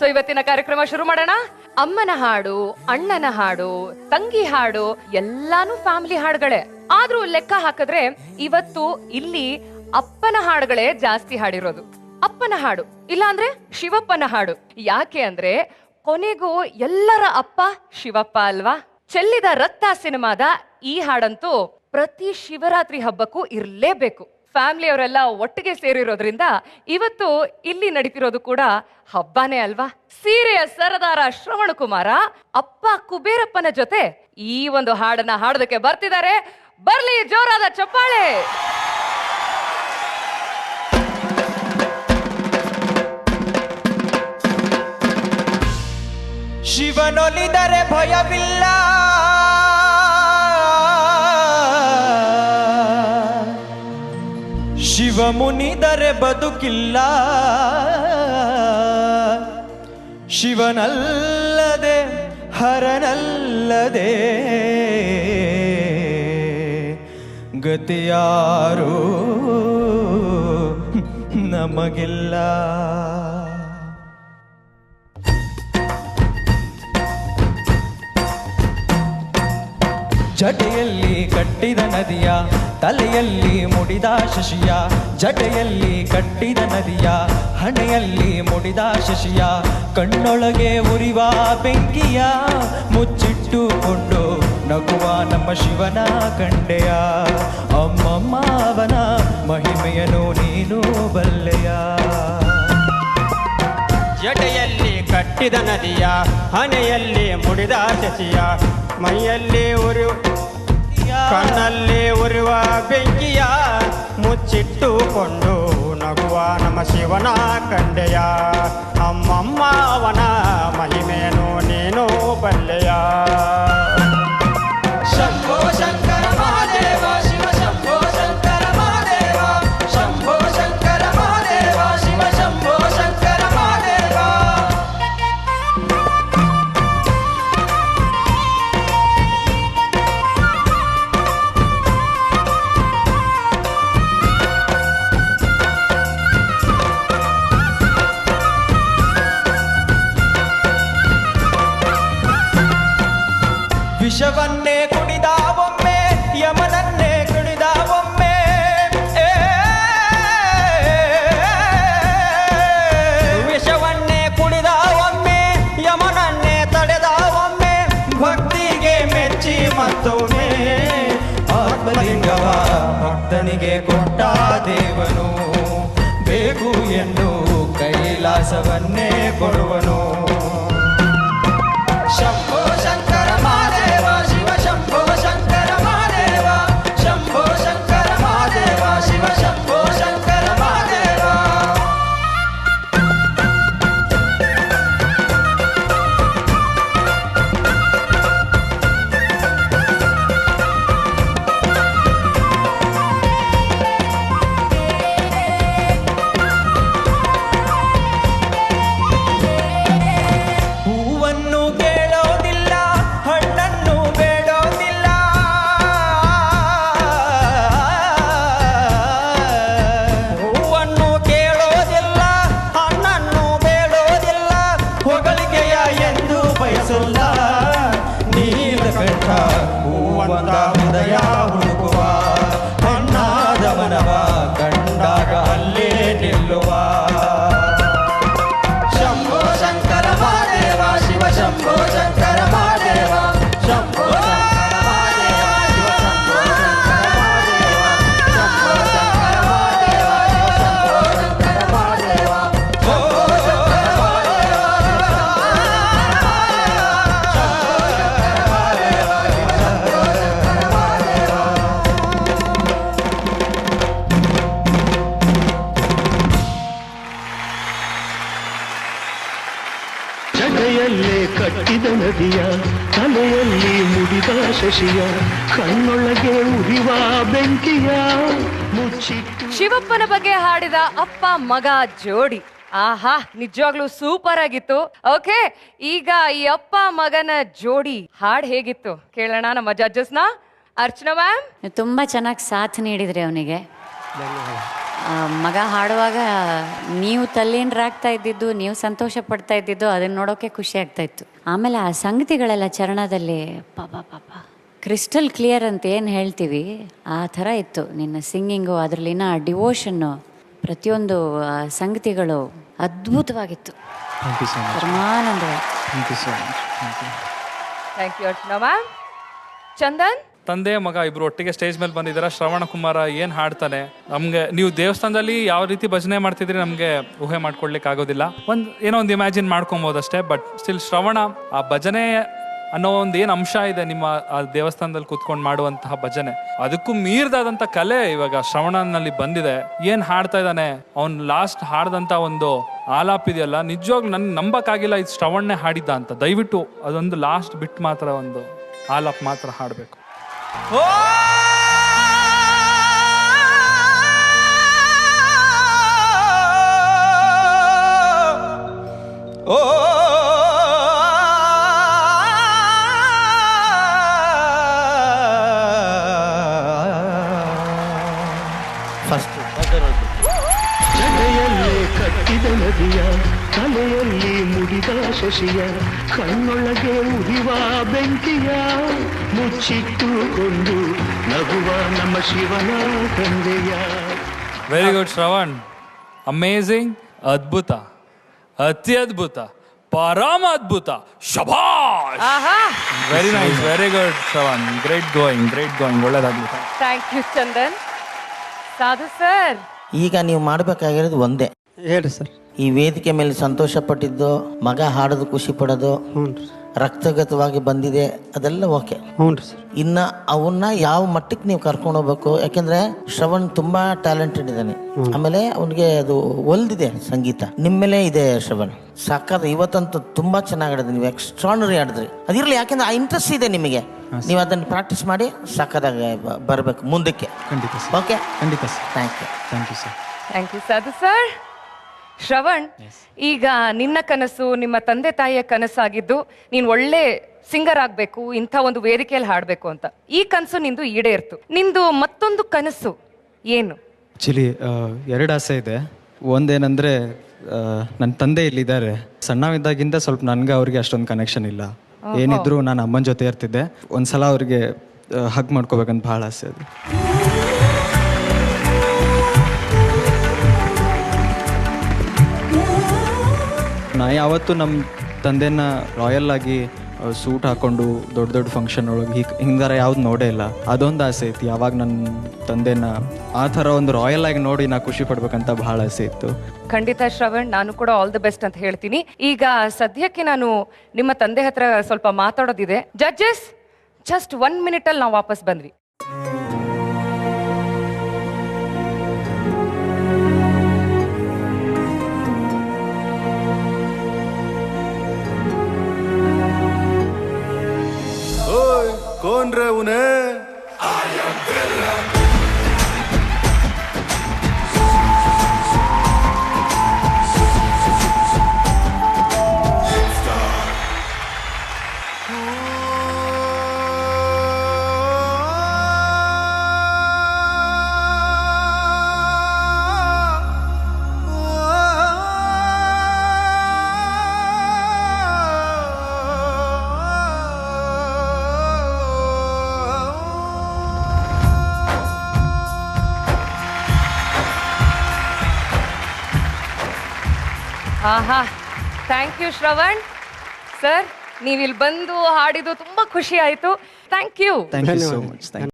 So ಇವತ್ತಿನ ಕಾರ್ಯಕ್ರಮ ಶುರು ಮಾಡೋಣ. ಅಮ್ಮನ ಹಾಡು, ಅಣ್ಣನ ಹಾಡು, ತಂಗಿ ಹಾಡು, ಎಲ್ಲಾನು ಫ್ಯಾಮಿಲಿ ಹಾಡುಗಳೇ. ಆದ್ರೂ ಲೆಕ್ಕ ಹಾಕಿದ್ರೆ ಇವತ್ತು ಇಲ್ಲಿ ಅಪ್ಪನ ಹಾಡುಗಳೇ ಜಾಸ್ತಿ ಹಾಡಿರೋದು. ಅಪ್ಪನ ಹಾಡು, ಇಲ್ಲಾಂದ್ರೆ ಶಿವಪ್ಪನ ಹಾಡು. ಯಾಕೆ ಅಂದ್ರೆ ಕೊನೆಗೂ ಎಲ್ಲರ ಅಪ್ಪ ಶಿವಪ್ಪ ಅಲ್ವಾ? ಚೆಲ್ಲಿದ ರತ್ತ ಸಿನಿಮಾದ ಈ ಹಾಡಂತೂ ಪ್ರತಿ ಶಿವರಾತ್ರಿ ಹಬ್ಬಕ್ಕೂ ಇರ್ಲೇಬೇಕು. ಫ್ಯಾಮಿಲಿ ಅವರೆಲ್ಲ ಒಟ್ಟಿಗೆ ಸೇರಿರೋದ್ರಿಂದ ಇವತ್ತು ಇಲ್ಲಿ ನಡೀತಿರೋದು ಕೂಡ ಹಬ್ಬನೇ ಅಲ್ವಾ? ಸೀರೆಯ ಸರದಾರ ಶ್ರವಣ ಕುಮಾರ ಅಪ್ಪ ಕುಬೇರಪ್ಪನ ಜೊತೆ ಈ ಒಂದು ಹಾಡನ್ನ ಹಾಡೋದಕ್ಕೆ ಬರ್ತಿದ್ದಾರೆ. ಬರ್ಲಿ, ಜೋರಾದ ಚಪ್ಪಾಳೆ! ಶಿವನೊಲಿದರೆ ಭಯವಿಲ್ಲ. ಮುನಿದರೆ ಬದುಕಿಲ್ಲ. ಶಿವನಲ್ಲದೆ ಹರನಲ್ಲದೆ. ಗತಿಯಾರು ನಮಗಿಲ್ಲ. ಜಟೆಯಲ್ಲಿ ಕಟ್ಟಿದ ನದಿಯ ತಲೆಯಲ್ಲಿ ಮುಡಿದ ಶಶಿಯ, ಜಟೆಯಲ್ಲಿ ಕಟ್ಟಿದ ನದಿಯ, ಹಣೆಯಲ್ಲಿ ಮುಡಿದ ಶಶಿಯ, ಕಣ್ಣೊಳಗೆ ಉರಿವ ಬೆಂಕಿಯ, ಮುಚ್ಚಿಟ್ಟುಕೊಂಡು ನಗುವ ನಮ್ಮ ಶಿವನ ಕಂಡೆಯ. ಅಮ್ಮಮ್ಮ, ಅವನ ಮಹಿಮೆಯನು ನೀನು ಬಲ್ಲೆಯ. ಜಟೆಯಲ್ಲಿ ಕಟ್ಟಿದ ನದಿಯ, ಹಣೆಯಲ್ಲಿ ಮುಡಿದ ಶಶಿಯ, ಮೈಯಲ್ಲಿ ಉರಿ ಕಣ್ಣಲ್ಲಿ ಉರಿವ ಬೆಂಕಿಯ ಮುಚ್ಚಿಟ್ಟುಕೊಂಡು ನಗುವ ನಮ್ಮ ಶಿವನ ಕಂಡೆಯ. ಅಮ್ಮಮ್ಮ ವಿಷವನ್ನೇ ಕುಡಿದ ಒಮ್ಮೆ, ಯಮನನ್ನೇ ಕುಡಿದ ಒಮ್ಮೆ. ವಿಷವನ್ನೇ ಕುಡಿದ ಒಮ್ಮೆ, ಯಮನನ್ನೇ ತಡೆದ ಒಮ್ಮೆ. ಭಕ್ತಿಗೆ ಮೆಚ್ಚಿ ಮತ್ತೊಮ್ಮೆ ಆತ್ಮಲಿಂಗವ ಭಕ್ತನಿಗೆ ಕೊಟ್ಟ ದೇವನು. ಬೇಕು ಎಂದು ಕೈಲಾಸವನ್ನೇ ಕೊಡುವನು. ಶಂಭೋ ಶಶಿಯ ಕಣ್ಣೊಳಗೆ ಉರಿವ ಬೆಂಕಿಯ ಮುಚ್ಚಿಟ್ಟು ಶಿವಪ್ಪನ ಬಗ್ಗೆ ಹಾಡಿದ ಅಪ್ಪ ಮಗ ಜೋಡಿ. ಆಹಾ ನಿಜವಾಗ್ಲೂ ಸೂಪರ್ ಆಗಿತ್ತು. ಓಕೆ ಈಗ ಈ ಅಪ್ಪ ಮಗನ ಜೋಡಿ ಹಾಡ್ ಹೇಗಿತ್ತು? ಕೇಳೋಣ ನಮ್ಮ ಜಡ್ಜಸ್ನ ಅರ್ಚನಾ ಮ್ಯಾಮ್ ತುಂಬಾ ತುಂಬ ಚೆನ್ನಾಗಿ ಸಾಥ್ ನೀಡಿದ್ರಿ ಅವನಿಗೆ. ಮಗ ಹಾಡುವಾಗ ನೀವು ತಲ್ಲೀನರಾಗ್ತಾ ಇದ್ದಿದ್ದು ನೀವು ಸಂತೋಷ ಪಡ್ತಾ ಇದ್ದಿದ್ದು ಅದನ್ನ ನೋಡೋಕೆ ಖುಷಿ ಆಗ್ತಾ ಇತ್ತು. ಆಮೇಲೆ ಆ ಸಂಗತಿಗಳೆಲ್ಲ ಚರಣದಲ್ಲಿ ಪಾಪ ಪಾಪ ಕ್ರಿಸ್ಟಲ್ ಕ್ಲಿಯರ್ ಅಂತ ಏನು ಹೇಳ್ತೀವಿ ಆ ಥರ ಇತ್ತು. ನಿನ್ನ ಸಿಂಗಿಂಗು ಅದರಲ್ಲಿನ ಡಿವೋಷನ್ನು ಪ್ರತಿಯೊಂದು ಸಂಗತಿಗಳು ಅದ್ಭುತವಾಗಿತ್ತು. Thank you so much ಪರಮಾನಂದವಾಗಿ thank you so much thank you thank you Archana ma'am. Chandan? ತಂದೆ ಮಗ ಇಬ್ರು ಒಟ್ಟಿಗೆ ಸ್ಟೇಜ್ ಮೇಲೆ ಬಂದಿದ್ದಾರೆ. ಶ್ರವಣ ಕುಮಾರ ಏನ್ ಹಾಡ್ತಾನೆ? ನಮ್ಗೆ ನೀವು ದೇವಸ್ಥಾನದಲ್ಲಿ ಯಾವ ರೀತಿ ಭಜನೆ ಮಾಡ್ತಿದ್ರಿ ನಮ್ಗೆ ಊಹೆ ಮಾಡ್ಕೊಳ್ಲಿಕ್ಕೆ ಆಗೋದಿಲ್ಲ. ಒಂದ್ ಏನೋ ಒಂದು ಇಮ್ಯಾಜಿನ್ ಮಾಡ್ಕೊಬೋದಷ್ಟೇ ಬಟ್ ಸ್ಟಿಲ್ ಶ್ರವಣ ಆ ಭಜನೆ ಅನ್ನೋ ಒಂದು ಏನ್ ಅಂಶ ಇದೆ ನಿಮ್ಮ ಆ ದೇವಸ್ಥಾನದಲ್ಲಿ ಕೂತ್ಕೊಂಡು ಮಾಡುವಂತಹ ಭಜನೆ. ಅದಕ್ಕೂ ಮೀರ್ದಾದಂತ ಕಲೆ ಇವಾಗ ಶ್ರವಣನಲ್ಲಿ ಬಂದಿದೆ. ಏನ್ ಹಾಡ್ತಾ ಇದ್ದಾನೆ? ಅವ್ನು ಲಾಸ್ಟ್ ಹಾಡ್ದಂತ ಒಂದು ಆಲಾಪ್ ಇದೆಯಲ್ಲ, ನಿಜವಾಗ್ಲೂ ನನ್ ನಂಬಕ್ಕಾಗಿಲ್ಲ ಇದು ಶ್ರವಣನೇ ಹಾಡಿದ್ದ ಅಂತ. ದಯವಿಟ್ಟು ಅದೊಂದು ಲಾಸ್ಟ್ ಬಿಟ್ ಮಾತ್ರ ಒಂದು ಆಲಾಪ್ ಮಾತ್ರ ಹಾಡಬೇಕು. ಫಸ್ಟ್ ಜಡೆಯಲ್ಲೇ ಕಟ್ಟಿದ ನದಿಯ ತಲೆಯಲ್ಲಿ ಮುಡಿದ ಶಶಿಯ ಕಣ್ಣೊಳಗೆ ಉರಿವ ಬೆಂಕಿಯ ಮುಚ್ಚಿಟ್ಟುಕೊಂಡು ನಗುವ ನಮ್ಮ ಶಿವನ ತಂದೆಯ. ವೆರಿ ಗುಡ್ ಶ್ರವಣ್ ಅಮೇಝಿಂಗ್ ಅದ್ಭುತ ಅತ್ಯದ್ಭುತ ಪರಮ ಅದ್ಭುತ ಶಭಾಷ್! ಆಹಾ! Very nice very good Shravan great going great going ಒಳ್ಳೇದಾಗ್ಲಿ thank you Chandan Sadhu sir ಈಗ ನೀವು ಮಾಡಬೇಕಾಗಿರೋದು ಒಂದೇ. ಹೇಳಿ ಸರ್. ಈ ವೇದಿಕೆ ಮೇಲೆ ಸಂತೋಷ ಪಟ್ಟಿದ್ದು ಮಗ ಹಾಡೋದು ಖುಷಿ ಪಡೋದು ಹ್ಞೂ ರೀ ರಕ್ತಗತವಾಗಿ ಬಂದಿದೆ ಅದೆಲ್ಲ ಓಕೆ. ಹ್ಞೂ ರೀ ಸರ್. ಇನ್ನ ಅವನ್ನ ಯಾವ ಮಟ್ಟಕ್ಕೆ ನೀವು ಕರ್ಕೊಂಡು ಹೋಗ್ಬೇಕು? ಯಾಕೆಂದ್ರೆ ಶ್ರವಣ್ ತುಂಬಾ ಟ್ಯಾಲೆಂಟೆಡ್ ಇದ್ದಾನೆ. ಆಮೇಲೆ ಅವನಿಗೆ ಅದು ಒಲ್ದಿದೆ ಸಂಗೀತ. ನಿಮ್ಮ ಮೇಲೆ ಇದೆ ಶ್ರವಣ್. ಸಾಕಾದ ಇವತ್ತಂತೂ ತುಂಬಾ ಚೆನ್ನಾಗಿ ಆಡಿದ್ರಿ ನೀವು ಎಕ್ಸ್ಟ್ರಾನರಿ ಆಡಿದ್ರಿ ಅದಿರಲಿ ಯಾಕೆಂದ್ರೆ ಆ ಇಂಟ್ರೆಸ್ಟ್ ಇದೆ ನಿಮಗೆ. ನೀವು ಅದನ್ನು ಪ್ರಾಕ್ಟೀಸ್ ಮಾಡಿ ಸಾಕಾದಾಗ ಬರಬೇಕು ಮುಂದಕ್ಕೆ. ಖಂಡಿತ ಸರ್. ಓಕೆ ಖಂಡಿತ sir. Thank you thank you sir thank you Sadhu sir Shravan ಈಗ ನಿನ್ನ ಕನಸು ನಿಮ್ಮ ತಂದೆ ತಾಯಿಯ ಕನಸಾಗಿದ್ದು ನೀನ್ ಒಳ್ಳೆ ಸಿಂಗರ್ ಆಗ್ಬೇಕು ಇಂಥ ಒಂದು ವೇದಿಕೆಯಲ್ಲಿ ಹಾಡಬೇಕು ಅಂತ. ಈ ಕನಸು ನಿಂದು ಈಡೇರ್ತು ನಿಂದು ಮತ್ತೊಂದು ಕನಸು ಏನು? ಆ್ಯಕ್ಚುಲಿ ಎರಡು ಆಸೆ ಇದೆ. ಒಂದೇನಂದ್ರೆ ನನ್ನ ತಂದೆ ಇಲ್ಲಿದ್ದಾರೆ. ಸಣ್ಣವಿದ್ದಾಗಿಂದ ಸ್ವಲ್ಪ ನನಗೆ ಅವ್ರಿಗೆ ಅಷ್ಟೊಂದು ಕನೆಕ್ಷನ್ ಇಲ್ಲ. ಏನಿದ್ರು ನಾನು ಅಮ್ಮನ ಜೊತೆ ಇರ್ತಿದ್ದೆ. ಒಂದ್ಸಲ ಅವ್ರಿಗೆ ಹಗ್ ಮಾಡ್ಕೋಬೇಕಂತ ಭಾಳ ಆಸೆ ಅದು. ನಾ ಯಾವತ್ತು ನಮ್ಮ ತಂದೆನ ರಾಯಲ್ ಆಗಿ ಸೂಟ್ ಹಾಕೊಂಡು ದೊಡ್ಡ ದೊಡ್ಡ ಫಂಕ್ಷನ್ ಒಳಗೆ ಹೀಗೆ, ಹಿಂಗಾರ ಯಾವ್ದು ನೋಡೇ ಇಲ್ಲ. ಅದೊಂದು ಆಸೆ ಐತಿ ಯಾವಾಗ ನನ್ನ ತಂದೆನ ಆ ಥರ ಒಂದು ರಾಯಲ್ ಆಗಿ ನೋಡಿ ನಾ ಖುಷಿ ಪಡ್ಬೇಕಂತ ಬಹಳ ಆಸೆ ಇತ್ತು. ಖಂಡಿತ ಶ್ರವಣ್, ನಾನು ಕೂಡ ಆಲ್ ದ ಬೆಸ್ಟ್ ಅಂತ ಹೇಳ್ತೀನಿ. ಈಗ ಸದ್ಯಕ್ಕೆ ನಾನು ನಿಮ್ಮ ತಂದೆ ಹತ್ರ ಸ್ವಲ್ಪ ಮಾತಾಡೋದಿದೆ. ಜಡ್ಜಸ್ ಜಸ್ಟ್ ಒನ್ ಮಿನಿಟ್ ಅಲ್ಲಿ ನಾವು ವಾಪಸ್ ಬಂದ್ವಿ. போன்ற உன ಆಹಾ. Thank you Shravan. ಸರ್ ನೀವು ಇಲ್ಲಿ ಬಂದು ಹಾಡಿದ್ದು ತುಂಬಾ ಖುಷಿ ಆಯಿತು. Thank you thank you so much thank